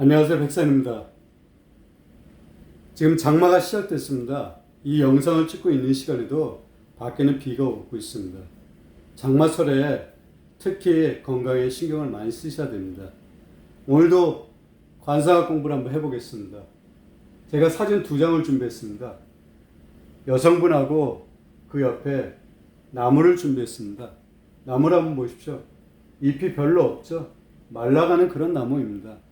안녕하세요 백산입니다. 지금 장마가 시작됐습니다. 이 영상을 찍고 있는 시간에도 밖에는 비가 오고 있습니다. 장마철에 특히 건강에 신경을 많이 쓰셔야 됩니다. 오늘도 관상학 공부를 한번 해보겠습니다. 제가 사진 두 장을 준비했습니다. 여성분하고 그 옆에 나무를 준비했습니다. 나무를 한번 보십시오. 잎이 별로 없죠? 말라가는 그런 나무입니다.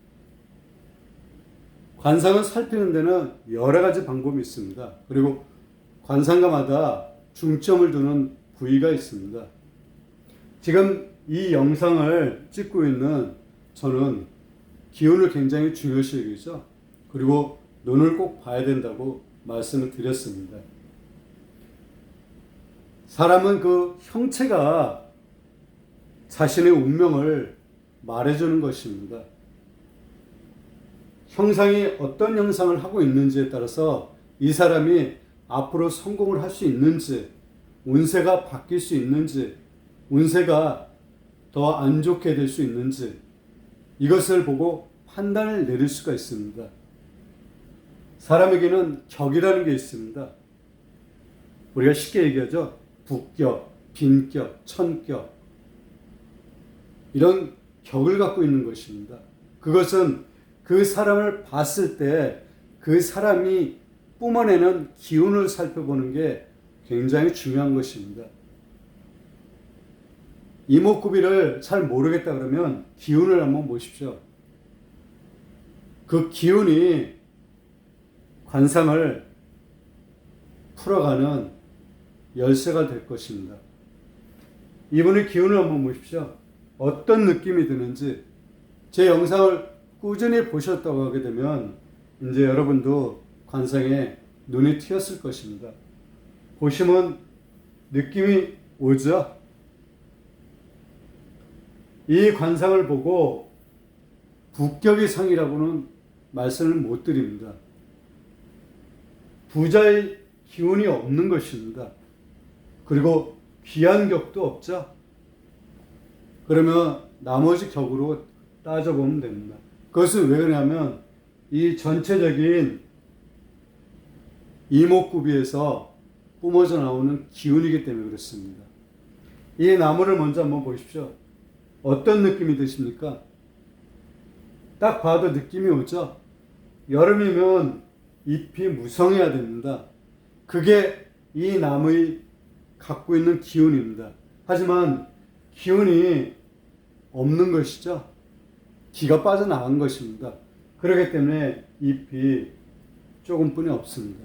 관상을 살피는 데는 여러 가지 방법이 있습니다. 그리고 관상가마다 중점을 두는 부위가 있습니다. 지금 이 영상을 찍고 있는 저는 기운을 굉장히 중요시 여기죠. 그리고 눈을 꼭 봐야 된다고 말씀을 드렸습니다. 사람은 그 형체가 자신의 운명을 말해주는 것입니다. 형상이 어떤 형상을 하고 있는지에 따라서 이 사람이 앞으로 성공을 할 수 있는지, 운세가 바뀔 수 있는지, 운세가 더 안 좋게 될 수 있는지, 이것을 보고 판단을 내릴 수가 있습니다. 사람에게는 격이라는 게 있습니다. 우리가 쉽게 얘기하죠. 북격, 빈격, 천격. 이런 격을 갖고 있는 것입니다. 그것은 그 사람을 봤을 때 그 사람이 뿜어내는 기운을 살펴보는 게 굉장히 중요한 것입니다. 이목구비를 잘 모르겠다 그러면 기운을 한번 보십시오. 그 기운이 관상을 풀어가는 열쇠가 될 것입니다. 이분의 기운을 한번 보십시오. 어떤 느낌이 드는지 제 영상을 꾸준히 보셨다고 하게 되면 이제 여러분도 관상에 눈이 튀었을 것입니다. 보시면 느낌이 오죠? 이 관상을 보고 북격의 상이라고는 말씀을 못 드립니다. 부자의 기운이 없는 것입니다. 그리고 귀한 격도 없죠? 그러면 나머지 격으로 따져보면 됩니다. 그것은 왜 그러냐면 이 전체적인 이목구비에서 뿜어져 나오는 기운이기 때문에 그렇습니다. 이 나무를 먼저 한번 보십시오. 어떤 느낌이 드십니까? 딱 봐도 느낌이 오죠? 여름이면 잎이 무성해야 됩니다. 그게 이 나무의 갖고 있는 기운입니다. 하지만 기운이 없는 것이죠. 기가 빠져나간 것입니다. 그렇기 때문에 잎이 조금뿐이 없습니다.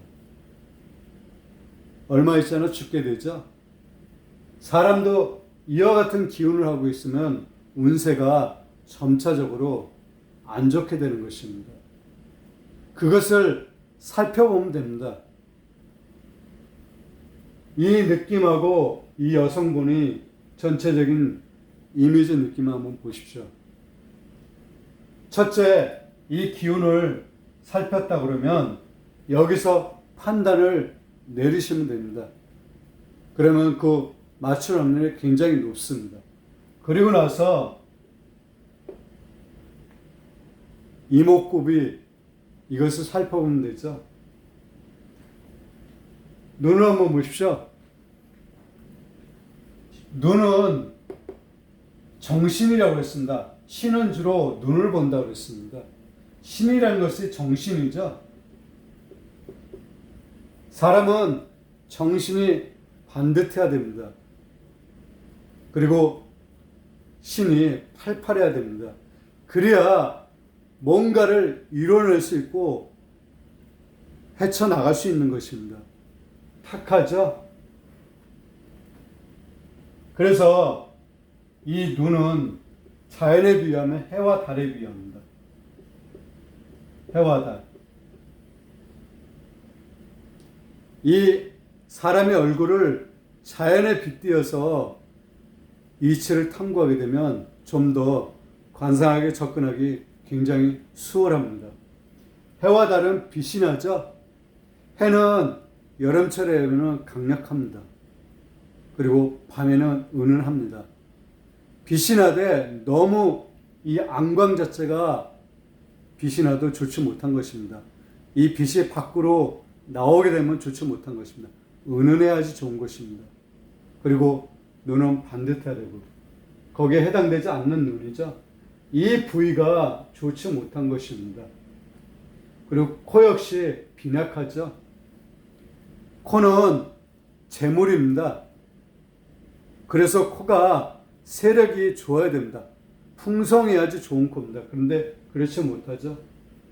얼마 있지 않아 죽게 되죠. 사람도 이와 같은 기운을 하고 있으면 운세가 점차적으로 안 좋게 되는 것입니다. 그것을 살펴보면 됩니다. 이 느낌하고 이 여성분이 전체적인 이미지 느낌을 한번 보십시오. 첫째, 이 기운을 살폈다 그러면 여기서 판단을 내리시면 됩니다. 그러면 그 맞출 확률이 굉장히 높습니다. 그리고 나서 이목구비 이것을 살펴보면 되죠. 눈을 한번 보십시오. 눈은 정신이라고 했습니다. 신은 주로 눈을 본다고 했습니다. 신이라는 것이 정신이죠. 사람은 정신이 반듯해야 됩니다. 그리고 신이 팔팔해야 됩니다. 그래야 뭔가를 이뤄낼 수 있고 헤쳐나갈 수 있는 것입니다. 탁하죠? 그래서 이 눈은 자연에 비하면 해와 달에 비합니다. 해와 달. 이 사람의 얼굴을 자연에 빗대어서 이치를 탐구하게 되면 좀 더 관상하게 접근하기 굉장히 수월합니다. 해와 달은 빛이 나죠? 해는 여름철에는 강력합니다. 그리고 밤에는 빛이 나도 좋지 못한 것입니다. 이 빛이 밖으로 나오게 되면 좋지 못한 것입니다. 은은해야지 좋은 것입니다. 그리고 눈은 반듯해야 되고 거기에 해당되지 않는 눈이죠. 이 부위가 좋지 못한 것입니다. 그리고 코 역시 빈약하죠. 코는 재물입니다. 그래서 코가 세력이 좋아야 됩니다. 풍성해야지 좋은 코입니다. 그런데 그렇지 못하죠.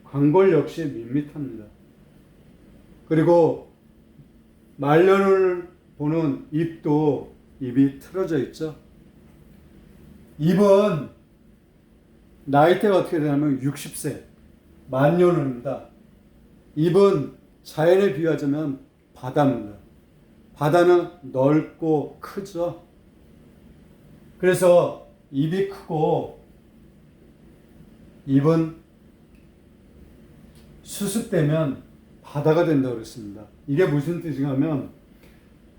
광골 역시 밋밋합니다. 그리고 말년을 보는 입도 입이 틀어져 있죠. 입은 나이대가 어떻게 되냐면 60세 만년입니다. 입은 자연에 비유하자면 바다입니다. 바다는 넓고 크죠. 그래서 입이 크고 입은 수습되면 바다가 된다고 그랬습니다. 이게 무슨 뜻이냐면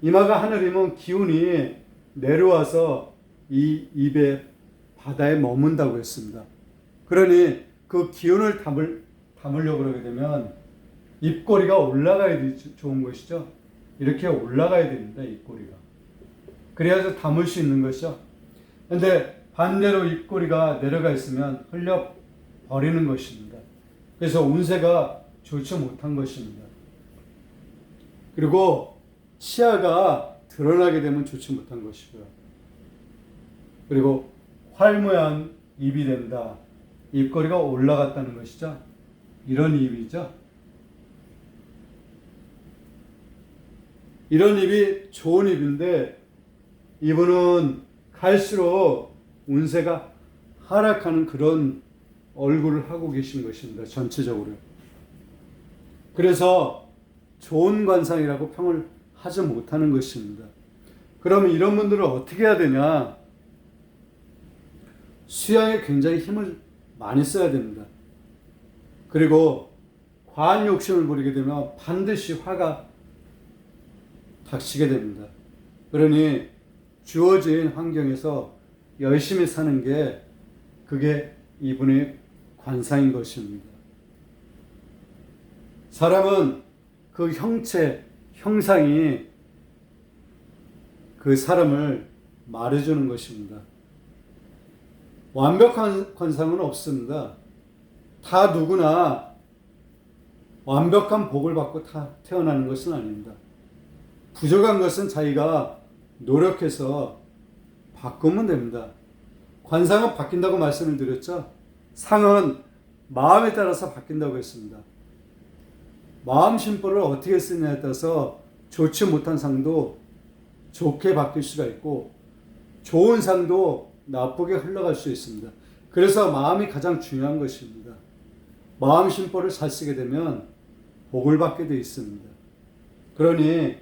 이마가 하늘이면 기운이 내려와서 이 입에 바다에 머문다고 했습니다. 그러니 그 기운을 담을, 담으려고 그러게 되면 입꼬리가 올라가야 되- 좋은 것이죠. 이렇게 올라가야 됩니다. 입꼬리가. 그래야지 담을 수 있는 것이죠. 근데 반대로 입꼬리가 내려가 있으면 흘려 버리는 것입니다. 그래서 운세가 좋지 못한 것입니다. 그리고 치아가 드러나게 되면 좋지 못한 것이고요. 그리고 활모양 입이 된다. 입꼬리가 올라갔다는 것이죠. 이런 입이죠. 이런 입이 좋은 입인데 이분은 갈수록 운세가 하락하는 그런 얼굴을 하고 계신 것입니다. 전체적으로. 그래서 좋은 관상이라고 평을 하지 못하는 것입니다. 그러면 이런 분들은 어떻게 해야 되냐? 수양에 굉장히 힘을 많이 써야 됩니다. 그리고 과한 욕심을 부리게 되면 반드시 화가 닥치게 됩니다. 그러니 주어진 환경에서 열심히 사는 게 그게 이분의 관상인 것입니다. 사람은 그 형체, 형상이 그 사람을 말해주는 것입니다. 완벽한 관상은 없습니다. 다 누구나 완벽한 복을 받고 다 태어나는 것은 아닙니다. 부족한 것은 자기가 노력해서 바꾸면 됩니다. 관상은 바뀐다고 말씀을 드렸죠. 상은 마음에 따라서 바뀐다고 했습니다. 마음 심보를 어떻게 쓰냐에 따라서 좋지 못한 상도 좋게 바뀔 수가 있고 좋은 상도 나쁘게 흘러갈 수 있습니다. 그래서 마음이 가장 중요한 것입니다. 마음 심보를 잘 쓰게 되면 복을 받게 되어 있습니다. 그러니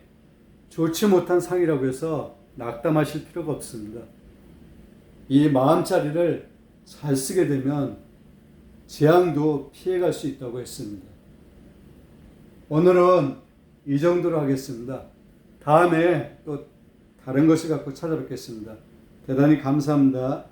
좋지 못한 상이라고 해서 낙담하실 필요가 없습니다. 이 마음자리를 잘 쓰게 되면 재앙도 피해갈 수 있다고 했습니다. 오늘은 이 정도로 하겠습니다. 다음에 또 다른 것을 갖고 찾아뵙겠습니다. 대단히 감사합니다.